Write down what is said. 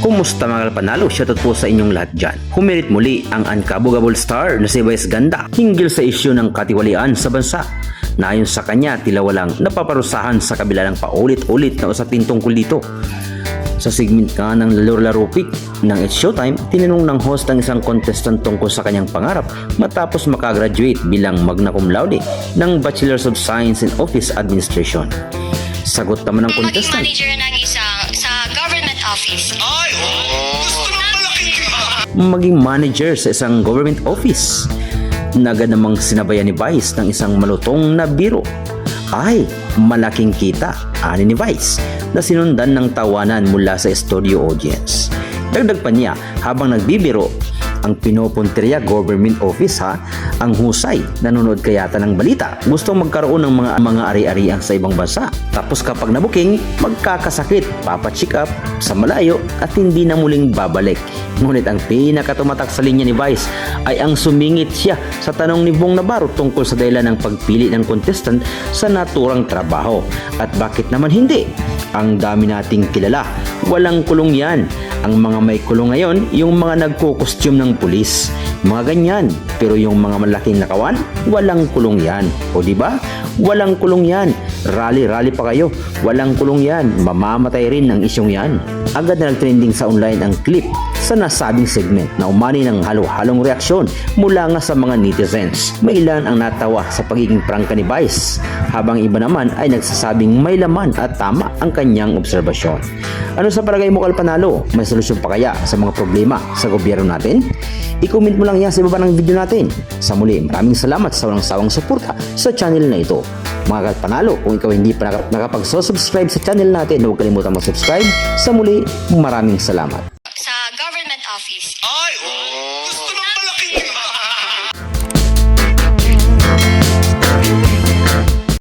Kamusta mga kalpanalo? Shoutout po sa inyong lahat dyan. Humirit muli ang unkabogable star na si Vice Ganda hinggil sa isyu ng katiwalian sa bansa. Na ayon sa kanya, tila walang napaparusahan sa kabila ng paulit-ulit na usapin tungkol dito. Sa segment nga ng Laro-Laro Pick ng It's Showtime, tinanong ng host ang isang contestant tungkol sa kanyang pangarap matapos makagraduate bilang magna cum laude ng Bachelor's of Science in Office Administration. Sagot naman ng contestant, office. Ay, oh, gusto ng malaking kita. maging manager sa isang government office. Naga namang sinabayan ni Vice ng isang malutong na biro. Ay, malaking kita, ani ni Vice, na sinundan ng tawanan mula sa studio audience. Dagdag pa niya, habang nagbibiro, ang pinopunteriya government office ha, ang husay, nanonood kayata ng balita. Gusto magkaroon ng mga mga ari-arian sa ibang bansa. Tapos kapag nabuking, magkakasakit, papacheck up sa malayo at hindi na muling babalik. Ngunit ang pinakatumatak sa linya ni Vice ay ang sumingit siya sa tanong ni Bong Navarro tungkol sa dahilan ng pagpili ng contestant sa naturang trabaho. At bakit naman hindi? Ang dami nating kilala. Walang kulong yan. Ang mga may kulong ngayon, yung mga nagko-costume ng pulis. Mga ganyan. Pero yung mga malaking nakawan, walang kulong yan. O di ba? Walang kulong yan. Rally-rally pa kayo. Walang kulong yan. Mamamatay rin ang isyong yan. Agad na nag-trending sa online ang clip sa nasabing segment na umani ng halo-halong reaksyon mula nga sa mga netizens. May ilan ang natawa sa pagiging prangka ni Vice, habang iba naman ay nagsasabing may laman at tama ang kanyang obserbasyon. Ano sa palagay mo kalpanalo? May solusyon pa kaya sa mga problema sa gobyerno natin? I-comment mo lang yan sa baba ng video natin. Sa muli, maraming salamat sa walang sawang suporta sa channel na ito. Mga kalpanalo, kung ikaw hindi pa nakap- nakapag-subscribe sa channel natin, huwag kalimutan mag-subscribe. Sa muli, maraming salamat.